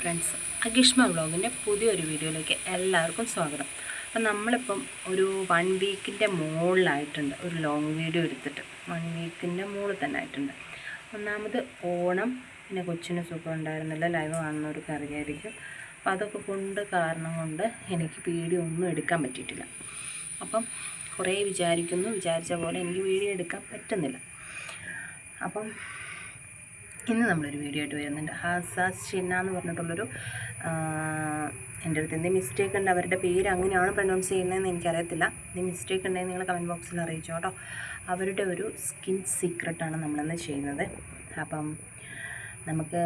Friends അഗിഷ്മ വ്ളോഗിന്റെ പുതിയൊരു വീഡിയോയിലേക്ക് എല്ലാവർക്കും സ്വാഗതം. അപ്പം നമ്മളിപ്പം ഒരു വൺ വീക്കിന്റെ മുകളിലായിട്ടുണ്ട് ഒരു ലോങ് വീഡിയോ എടുത്തിട്ട്. വൺ വീക്കിന്റെ മുകളിൽ തന്നെ ആയിട്ടുണ്ട്. ഒന്നാമത് ഓണം പിന്നെ കൊച്ചിന് സുഖം ഉണ്ടായിരുന്നില്ല. ലൈവ് കാണുന്നവർക്ക് അറിയായിരിക്കും. അപ്പം അതൊക്കെ കൊണ്ട് കാരണം കൊണ്ട് എനിക്ക് വീഡിയോ ഒന്നും എടുക്കാൻ പറ്റിയിട്ടില്ല. അപ്പം കുറേ വിചാരിക്കുന്നു. വിചാരിച്ച പോലെ എനിക്ക് വീഡിയോ എടുക്കാൻ പറ്റുന്നില്ല. അപ്പം ഇന്ന് നമ്മളൊരു വീഡിയോ ആയിട്ട് വരുന്നുണ്ട്. ഹാസാസ് ചിന്ന എന്ന് പറഞ്ഞിട്ടുള്ളൊരു എന്റെ അടുത്ത് എന്തെങ്കിലും മിസ്റ്റേക്ക് ഉണ്ട്? അവരുടെ പേര് അങ്ങനെയാണ് പ്രൊനൗൺസ് ചെയ്യുന്നതെന്ന് എനിക്കറിയത്തില്ല. എന്തെങ്കിലും മിസ്റ്റേക്ക് ഉണ്ടെങ്കിൽ നിങ്ങൾ കമന്റ് ബോക്സിൽ അറിയിച്ചോ കേട്ടോ. അവരുടെ ഒരു സ്കിൻ സീക്രട്ടാണ് നമ്മളിന്ന് ചെയ്യുന്നത്. അപ്പം നമുക്ക്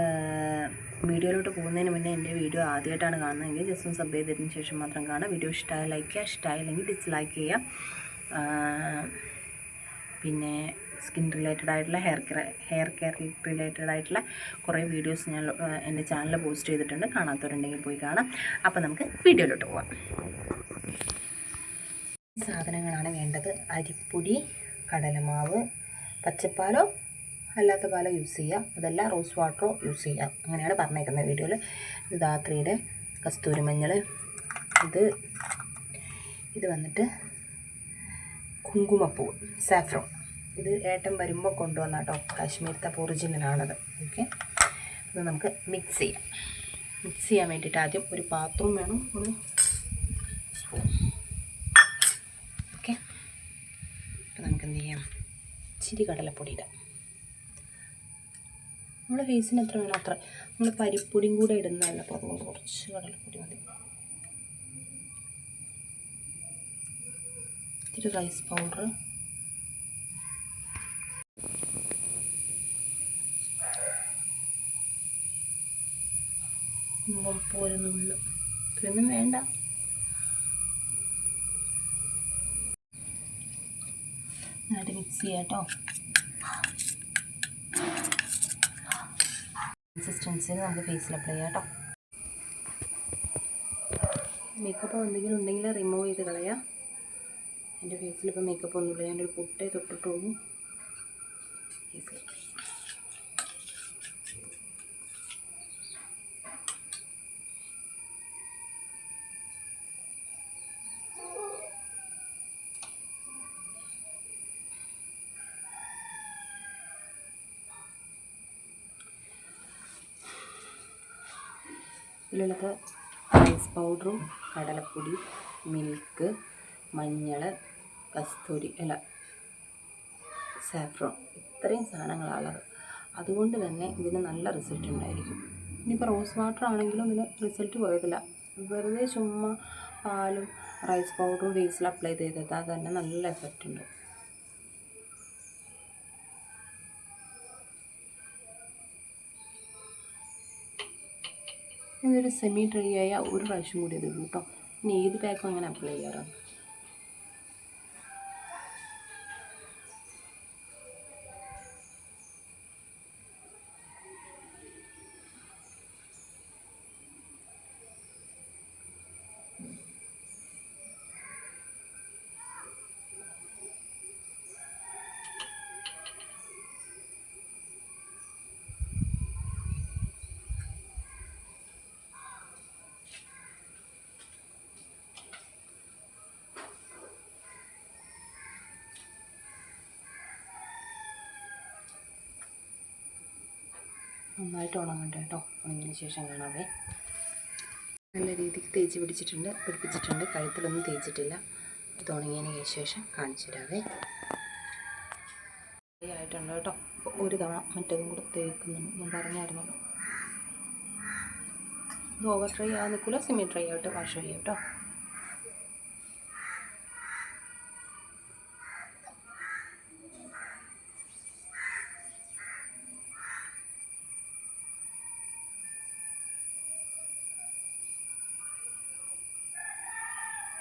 വീഡിയോയിലോട്ട് പോകുന്നതിന് മുന്നേ എന്റെ വീഡിയോ ആദ്യമായിട്ടാണ് കാണുന്നതെങ്കിൽ ജസ്റ്റ് ഒന്ന് സബ് ചെയ്തതിന് ശേഷം മാത്രം കാണാം വീഡിയോ ഇഷ്ടമായ ലൈക്ക് ചെയ്യുക. ഇഷ്ടമായില്ലെങ്കിൽ ഡിസ്ലൈക്ക് ചെയ്യുക. പിന്നെ സ്കിൻ റിലേറ്റഡ് ആയിട്ടുള്ള hair care hair care related ആയിട്ടുള്ള കുറേ വീഡിയോസ് ഞാൻ എന്റെ ചാനലിൽ പോസ്റ്റ് ചെയ്തിട്ടുണ്ട്. കാണാത്തവരുണ്ടെങ്കിൽ പോയി കാണാം. അപ്പോൾ നമുക്ക് വീഡിയോയിലോട്ട് പോവാം. സാധനങ്ങളാണ് വേണ്ടത്. അരിപ്പൊടി കടലമാവ് പച്ചപ്പാലോ അല്ലാത്ത പാലോ യൂസ് ചെയ്യാം അതല്ല റോസ് വാട്ടറോ യൂസ് ചെയ്യാം അങ്ങനെയാണ് പറഞ്ഞേക്കുന്നത് വീഡിയോയിൽ ഇത് ധാത്രിയുടെ കസ്തൂരി മഞ്ഞൾ ഇത് ഇത് വന്നിട്ട് കുങ്കുമപ്പൂവ് സാഫ്രോൺ. ഇത് ഏട്ടൻ വരുമ്പോൾ കൊണ്ടുവന്ന കേട്ടോ കാശ്മീരത്തെ ഒറിജിനലാണത്. ഓക്കെ. ഇത് നമുക്ക് മിക്സ് ചെയ്യാം. മിക്സ് ചെയ്യാൻ വേണ്ടിയിട്ട് ആദ്യം ഒരു പാത്രം വേണം. ഒരു ഓക്കെ. അപ്പോൾ നമുക്ക് എന്ത് ചെയ്യാം? ഇച്ചിരി കടലപ്പൊടി ഇടാം. നമ്മുടെ ഫേസിന് എത്ര വേണം അത്ര. നമ്മൾ പരിപ്പൊടിയും കൂടെ ഇടുന്നതല്ല. അപ്പോൾ അതുകൊണ്ട് കുറച്ച് കടലപ്പൊടി മതി. ഇത്തിരി റൈസ് പൗഡർ ഒരു ഇതൊന്നും വേണ്ട. നന്നായിട്ട് മിക്സ് ചെയ്യാം കേട്ടോ. കൺസിസ്റ്റൻസിന് നമുക്ക് ഫേസിൽ അപ്ലൈ ചെയ്യാം കേട്ടോ. മേക്കപ്പ് എന്തെങ്കിലും ഉണ്ടെങ്കിൽ റിമൂവ് ചെയ്ത് കളയാം. എന്റെ ഫേസിൽ ഇപ്പോൾ മേക്കപ്പ് ഒന്നുമില്ല. ഞാനൊരു പൊട്ടേ തൊട്ടിട്ടുള്ളൂ. ഫേസിൽ ഇതിലൊക്കെ റൈസ് പൗഡറും കടലപ്പൊടി മിൽക്ക് മഞ്ഞൾ കസ്തൂരി അല്ല സാഫ്രോൺ ഇത്രയും സാധനങ്ങളാണുള്ളത്. അതുകൊണ്ട് തന്നെ ഇതിന് നല്ല റിസൾട്ട് ഉണ്ടായിരിക്കും. ഇനിയിപ്പോൾ റോസ് വാട്ടർ ആണെങ്കിലും ഇതിന് റിസൾട്ട് പോയതില്ല. വെറുതെ ചുമ്മാ പാലും റൈസ് പൗഡറും ഫേസിൽ അപ്ലൈ ചെയ്താൽ തന്നെ നല്ല എഫക്റ്റ് ഉണ്ട്. ഇതൊരു സെമി ഡ്രൈ ആയ ഒരു പ്രാവശ്യം കൂടി അത് ഇടും കേട്ടോ ഇനി ഏത് പാക്കും അങ്ങനെ അപ്ലൈ ചെയ്യാറാണ് നന്നായിട്ട് ഉണങ്ങണ്ട കേട്ടോ. ഉണങ്ങിയതിന് ശേഷം കാണാവേ നല്ല രീതിക്ക് തേച്ച് പിടിച്ചിട്ടുണ്ട് പിടിപ്പിച്ചിട്ടുണ്ട്. കഴുത്തിലൊന്നും തേച്ചിട്ടില്ല. ഇത് ഉണങ്ങിയതിന് ശേഷം കാണിച്ചു തരാവേ. ആയിട്ടുണ്ട് കേട്ടോ. അപ്പോൾ ഒരു തവണ മറ്റേതും കൂടെ തേക്കുന്നുണ്ട്. ഞാൻ പറഞ്ഞായിരുന്നു. ഇത് ഓവർ ഡ്രൈ ആകാൻ നിൽക്കില്ല സെമി ഡ്രൈ ആയിട്ട് വാഷ് ചെയ്യാം കേട്ടോ.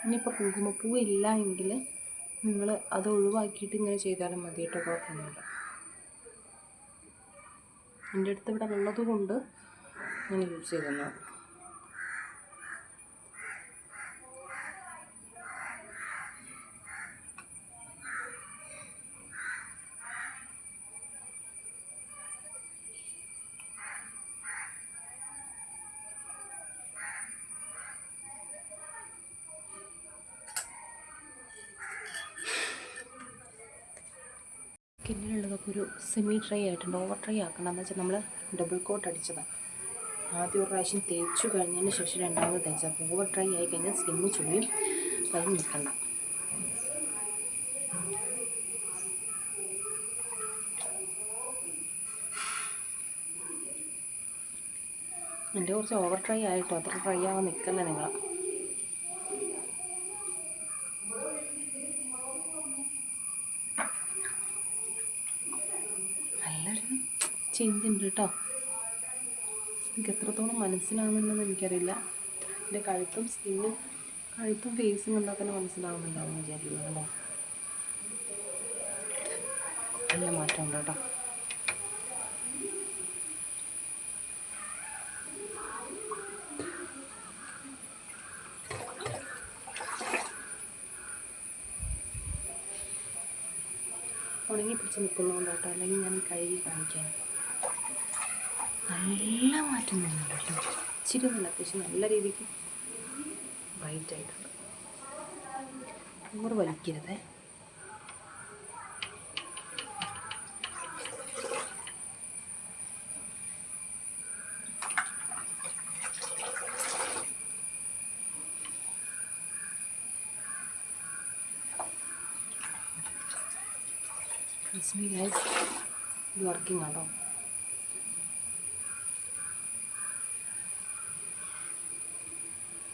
ഇനിയിപ്പോൾ കുങ്കുമപ്പൂ ഇല്ല എങ്കിൽ നിങ്ങൾ അത് ഒഴിവാക്കിയിട്ട് ഇങ്ങനെ ചെയ്താലും മതി കേട്ടോ കുഴപ്പമൊന്നുമില്ല. എന്റെ അടുത്ത് ഇവിടെ ഉള്ളത് കൊണ്ട് ഞാൻ യൂസ് ചെയ്തെന്നു സ്കിന്നിലുള്ളതൊക്കെ ഒരു സെമി ട്രൈ ആയിട്ടുണ്ട് ഓവർ ട്രൈ ആക്കണം എന്ന് വെച്ചാൽ നമ്മൾ ഡബിൾ കോട്ട് അടിച്ചതാണ് ആദ്യം ഒരു പ്രാവശ്യം തേച്ചു കഴിഞ്ഞതിന് ശേഷം രണ്ടാമത് തേച്ചത്. അപ്പോൾ ഓവർ ട്രൈ ആയി കഴിഞ്ഞാൽ സ്കിന്ന് ചുളിയും അത് നിൽക്കണ്ട. എന്റെ കുറച്ച് ഓവർ ട്രൈ ആയിട്ടോ അത്ര ഡ്രൈ ആവാൻ നിൽക്കുന്നത് നിങ്ങൾ നല്ലൊരു ഉണ്ട് കേട്ടോ എനിക്ക് എത്രത്തോളം മനസ്സിലാവുന്നുണ്ടെന്ന് എനിക്കറിയില്ല. എന്റെ കഴുത്തും സ്കിന്നും കഴുത്തും ഫേസും കണ്ടാൽ തന്നെ മനസ്സിലാവുന്നുണ്ടാവും വിചാരിക്കുന്നു കേട്ടോ. നല്ല മാറ്റമുണ്ട് കേട്ടോ. ഉണങ്ങി പിടിച്ച് നിൽക്കുന്നതുകൊണ്ട് കേട്ടോ അല്ലെങ്കിൽ ഞാൻ കഴുകി കാണിക്കാൻ നല്ല മാറ്റം തോന്നുന്നുണ്ട് കേട്ടോ. ഇച്ചിരി നല്ല അത്യാവശ്യം നല്ല രീതിക്ക് വൈറ്റ് ആയിട്ടുണ്ട് ഓവർ വലിക്കരുതേ ഇത് വർക്കിംഗ് ആണോ?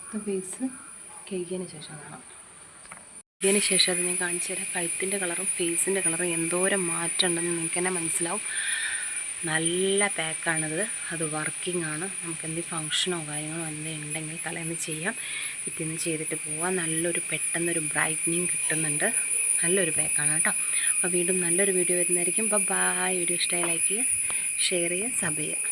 ഇത് ഫേസ് കഴുകിയതിന് ശേഷം കാണാം. കഴുകിയതിന് ശേഷം അത് ഞാൻ കാണിച്ചു തരാം. കഴുത്തിന്റെ കളറും ഫേസിന്റെ കളറും എന്തോരം മാറ്റം ഉണ്ടെന്ന് നിങ്ങൾക്ക് തന്നെ മനസ്സിലാവും. നല്ല പാക്കാണിത് അത് വർക്കിംഗ് ആണ്. നമുക്ക് എന്തെങ്കിലും ഫങ്ഷനോ കാര്യങ്ങളോ എന്തെങ്കിലും ഉണ്ടെങ്കിൽ തലേന്ന് ചെയ്യാം. പിറ്റേന്ന് ചെയ്തിട്ട് പോവാം. നല്ലൊരു പെട്ടെന്നൊരു ബ്രൈറ്റനിങ് കിട്ടുന്നുണ്ട്. നല്ലൊരു പാക്കാണ് കേട്ടോ. അപ്പോൾ വീണ്ടും നല്ലൊരു വീഡിയോ വരുന്നതായിരിക്കും. അപ്പോൾ ബായ് വീഡിയോ ഇഷ്ടമായി ലൈക്ക് ചെയ്യുക ഷെയർ ചെയ്യുക സബ് ചെയ്യുക.